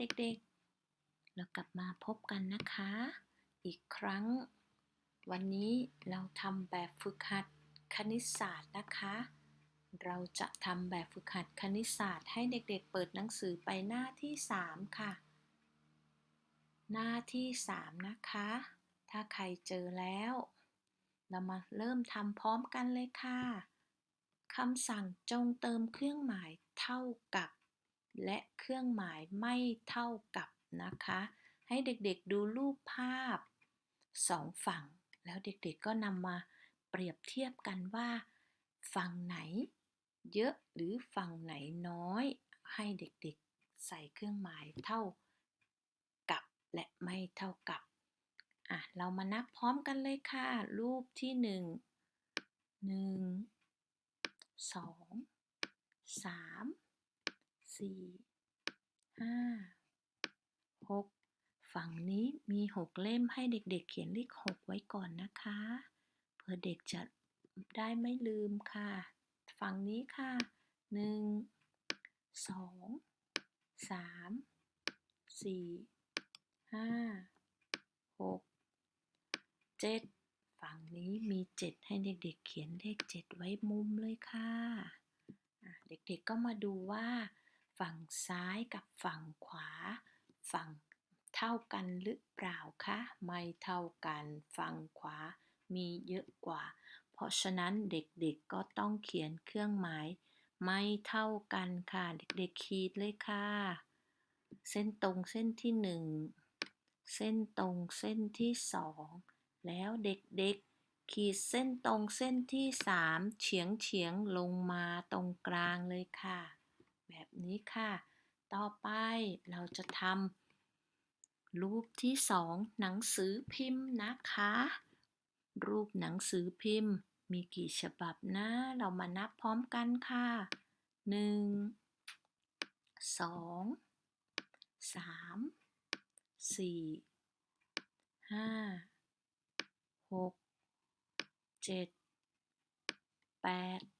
เด็กๆ เรากลับมาพบกันนะคะ อีกครั้ง วันนี้เราทำแบบฝึกหัดคณิตศาสตร์นะคะ เราจะทำแบบฝึกหัดคณิตศาสตร์ให้เด็กๆ เปิดหนังสือไปหน้าที่ 3 ค่ะ หน้าที่ 3 นะคะ ถ้าใครเจอแล้ว เรามาเริ่มทำพร้อมกันเลยค่ะคำสั่งจงเติมเครื่องหมายเท่ากับ และเครื่องหมายไม่เท่ากับนะคะ ให้เด็กๆดูรูปภาพสองฝั่ง แล้วเด็กๆก็นำมาเปรียบเทียบกันว่า ฝั่งไหน เยอะหรือฝั่งไหนน้อย ให้เด็กๆใส่เครื่องหมายเท่ากับและไม่เท่ากับอะเรามานับพร้อมกันเลยค่ะ รูปที่หนึ่งหนึ่งสองสาม สี่ห้าหกฝั่งนี้มีหกเล่มให้เด็กๆ เขียนเลขหกไว้ก่อนนะคะ เพื่อเด็กจะได้ไม่ลืมค่ะ ฝั่งนี้ค่ะหนึ่งสองสามสี่ห้าหกเจ็ดฝั่งนี้มีเจ็ดให้เด็กๆ เขียนเลขเจ็ดไว้มุมเลยค่ะ เด็กๆก็มาดูว่า ฝั่งซ้ายกับฝั่งขวา ฝั่งเท่ากันหรือเปล่าคะ ไม่เท่ากัน ฝั่งขวามีเยอะกว่า เพราะฉะนั้นเด็กๆก็ต้องเขียนเครื่องหมาย ไม่เท่ากันค่ะ เด็กๆขีดเลยค่ะ เส้นตรงเส้นที่หนึ่งเส้นตรงเส้นที่สองแล้วเด็กๆ ขีดเส้นตรงเส้นที่สามเฉียงเฉียงลงมาตรงกลางเลยค่ะ แบบนี้ค่ะ ต่อไปเราจะทำรูปที่สองหนังสือพิมพ์นะคะ รูปหนังสือพิมพ์ มีกี่ฉบับนะ เรามานับพร้อมกันค่ะ 1 2 3 4 5 6 7 8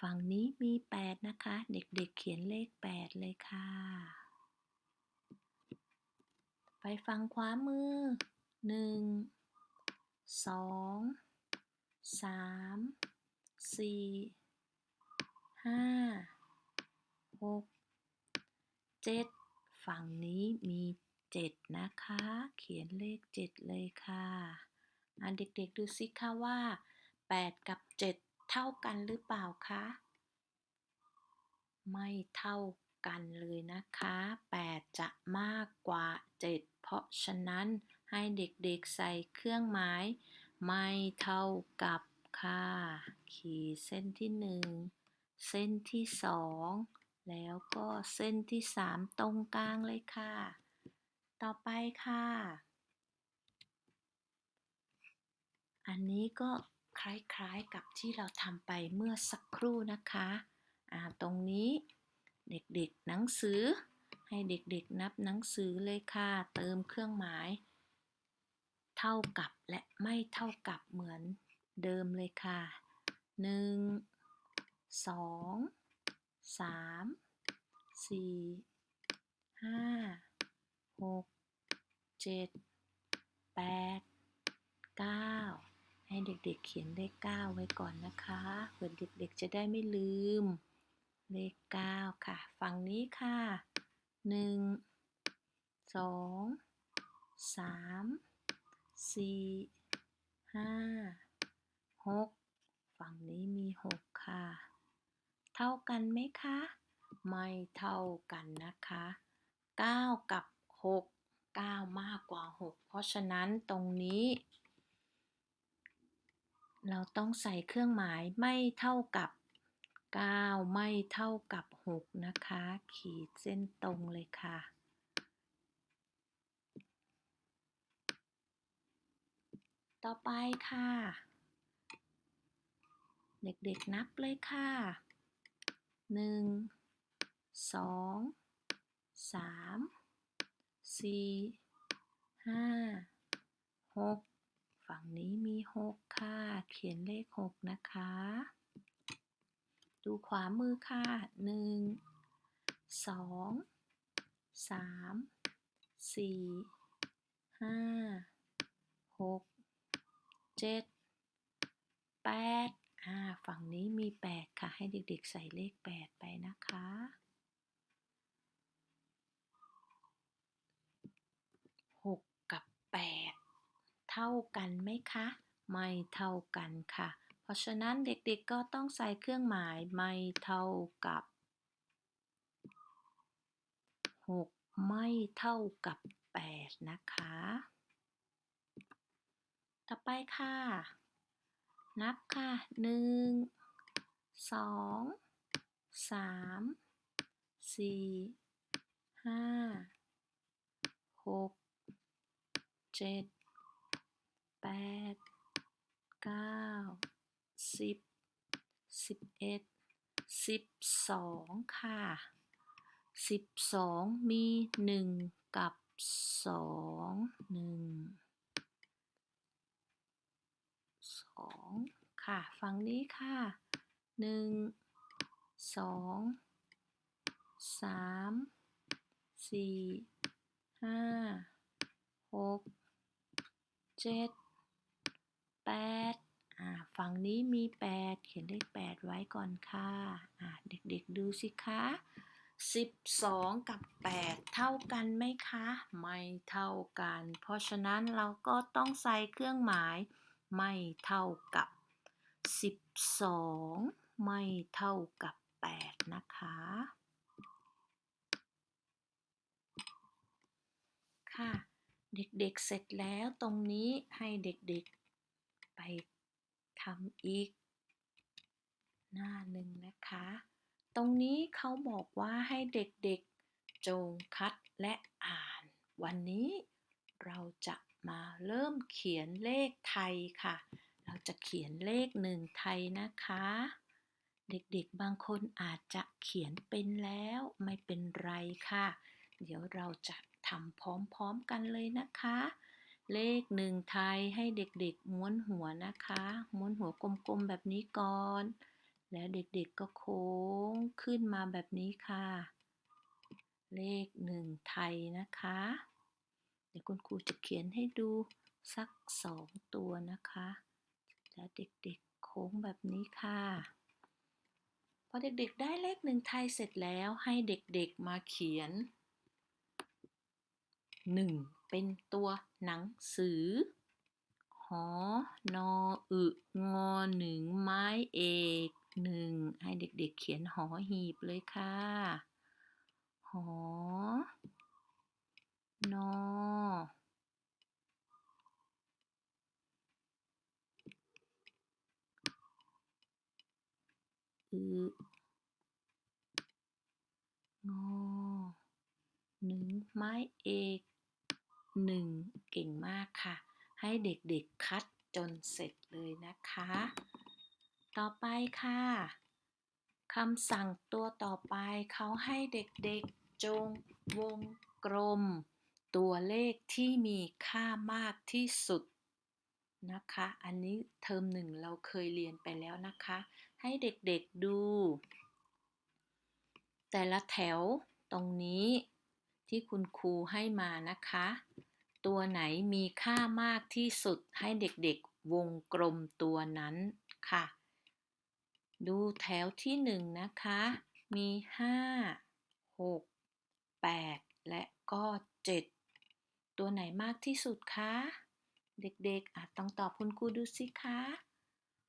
ฝั่งนี้มีแปดนะคะ เด็กๆเเขียนเลขแปดเลยค่ะ ไปฝั่งขวามือหนึ่งสองสามสี่ห้าหกเจ็ดฝั่งนี้มี 7 นะคะ เขียนเลข 7 เลยค่ะ อะเด็กๆดูสิคะว่า 8 กับ 7 ท่ากันหรือเปล่าคะ ไม่เท่ากันเลยนะคะ 8 จะมากกว่า 7 เพราะฉะนั้นให้เด็กๆใส่เครื่องหมาย ไม่เท่ากับค่ะ ขีดเส้นที่ 1 เส้นที่ 2 แล้วก็เส้นที่ 3 ตรงกลางเลยค่ะ ต่อไปค่ะ อันนี้ก็ คล้ายๆกับที่เราทำไปเมื่อสักครู่นะคะอ่าตรงนี้เด็กๆหนังสือ ให้เด็กๆนับหนังสือเลยค่ะ เติมเครื่องหมาย เท่ากับและไม่เท่ากับเหมือนเดิมเลยค่ะ 1 2 3 4 5หกเจ็ดแปดเก้า ให้เด็กๆเขียนเลขเก้าไว้ก่อนนะคะเพื่อเด็กๆจะได้ไม่ลืม เลขเก้าค่ะ ฝั่งนี้ค่ะหนึ่งสองสามสี่ห้าหกฝั่งนี้มีหกค่ะ เท่ากันไหมคะ ไม่เท่ากันนะคะเก้ากับ 6 9 มากกว่า 6 เพราะฉะนั้นตรงนี้ เราต้องใส่เครื่องหมายไม่เท่ากับ 9 ไม่เท่ากับ 6 นะคะ ขีดเส้นตรงเลยค่ะ ต่อไปค่ะ เด็กๆนับเลยค่ะ 1 2 3สี่ห้าหก ฝั่งนี้มีหกค่ะ เขียนเลขหกนะคะ ดูขวามือค่ะหนึ่งสองสามสี่ห้าหกเจ็ดแปดอ่า ฝั่งนี้มีแปดค่ะ ให้เด็กๆ ใส่เลขแปดไปนะคะ เท่ากันไหมคะ ไม่เท่ากันค่ะ เพราะฉะนั้นเด็กๆก็ต้องใส่เครื่องหมายไม่เท่ากับ 6 ไม่เท่ากับ 8 นะคะ ต่อไปค่ะ นับค่ะ 1 2 3 4 5 6 7 แปดเก้าสิบสิบเอ็ดสิบสองค่ะสิบสองมีหนึ่งกับสองหนึ่งสองค่ะ ฝั่งนี้ค่ะหนึ่งสองสามสี่ห้าหกเจ็ด แปดอ่าฝั่งนี้มีแปดเขียนเลขแปดไว้ก่อนค่ะอ่าเด็กๆดูสิคะสิบสองกับแปดเท่ากันไหมคะ ไม่เท่ากัน เพราะฉะนั้นเราก็ต้องใส่เครื่องหมาย ไม่เท่ากับสิบสองไม่เท่ากับแปดนะคะค่ะ เด็กๆเสร็จแล้วตรงนี้ให้เด็กๆ ทำอีก หน้าหนึ่งนะคะ ตรงนี้เขาบอกว่าให้เด็กๆ จงคัดและอ่าน วันนี้เราจะมาเริ่มเขียนเลขไทยค่ะ เราจะเขียนเลขหนึ่งไทยนะคะ เด็กๆ บางคนอาจจะเขียนเป็นแล้วไม่เป็นไรค่ะ เดี๋ยวเราจะทำพร้อมๆกันเลยนะคะ เลขหนึ่งไทยให้เด็กๆ ม้วนหัวนะคะ ม้วนหัวกลมๆแบบนี้ก่อน แล้วเด็กๆก็โค้งขึ้นมาแบบนี้ค่ะ เลขหนึ่งไทยนะคะ เดี๋ยวคุณครูจะเขียนให้ดูสักสองตัวนะคะแล้วเด็กๆโค้งแบบนี้ค่ะพอเด็กๆได้เลขหนึ่งไทยเสร็จแล้วให้เด็กๆมาเขียน หนึ่งเป็นตัวหนังสือ หอนออึงอหนึ่งไม้เอกหนึ่งให้เด็กๆเขียนหอหีบเลยค่ะ หอนออึงอหนึ่งไม้เอก หนึ่งเก่งมากค่ะ ให้เด็กๆคัดจนเสร็จเลยนะคะ ต่อไปค่ะคำสั่งตัวต่อไปเขาให้เด็กๆ จงวงกลม ตัวเลขที่มีค่ามากที่สุดนะคะ อันนี้เทอมหนึ่งเราเคยเรียนไปแล้วนะคะ ให้เด็กๆดู แต่ละแถวตรงนี้ที่คุณครูให้มานะคะ ตัวไหนมีค่ามากที่สุดให้เด็กๆวงกลมตัวนั้นค่ะ ดูแถวที่หนึ่งนะคะ มี5 6 8และก็7ตัวไหนมากที่สุดคะ เด็กๆอาจต้องตอบคุณครูดูสิคะ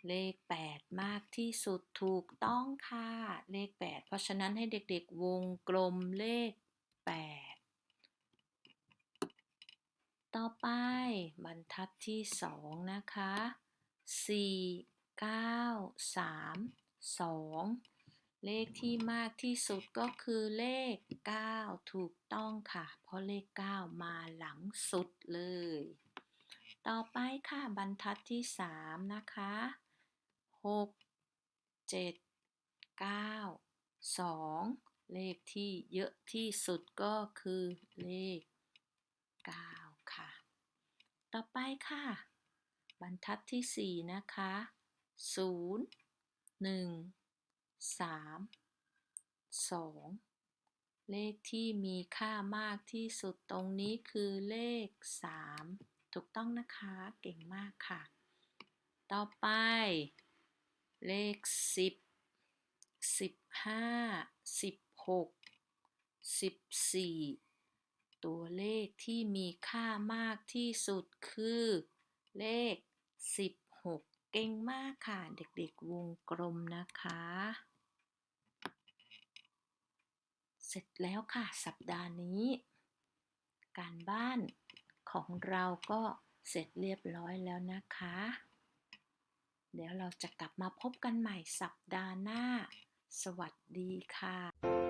เลข 8 มากที่สุดถูกต้องค่ะ เลข 8 เพราะฉะนั้นให้เด็กๆวงกลมเลข 8 ต่อไปบรรทัดที่2นะคะ4 9 3 2เลขที่มากที่สุดก็คือเลข 9 ถูกต้องค่ะ เพราะเลข 9 มาหลังสุดเลย ต่อไปค่ะบรรทัดที่ 3 นะคะ 6 7 9 2 เลขที่เยอะที่สุดก็คือเลข ต่อไปค่ะ บรรทัดที่ 4 นะคะ 0 1 3 2 เลขที่มีค่ามากที่สุดตรงนี้คือเลข 3 ถูกต้องนะคะ เก่งมากค่ะ ต่อไป เลข 10 15 16 14 ตัวเลขที่มีค่ามากที่สุดคือ เลข 16 เก่งมากค่ะ เด็กๆวงกลมนะคะ เสร็จแล้วค่ะ สัปดาห์นี้ การบ้านของเราก็เสร็จเรียบร้อยแล้วนะคะ เดี๋ยวเราจะกลับมาพบกันใหม่สัปดาห์หน้า สวัสดีค่ะ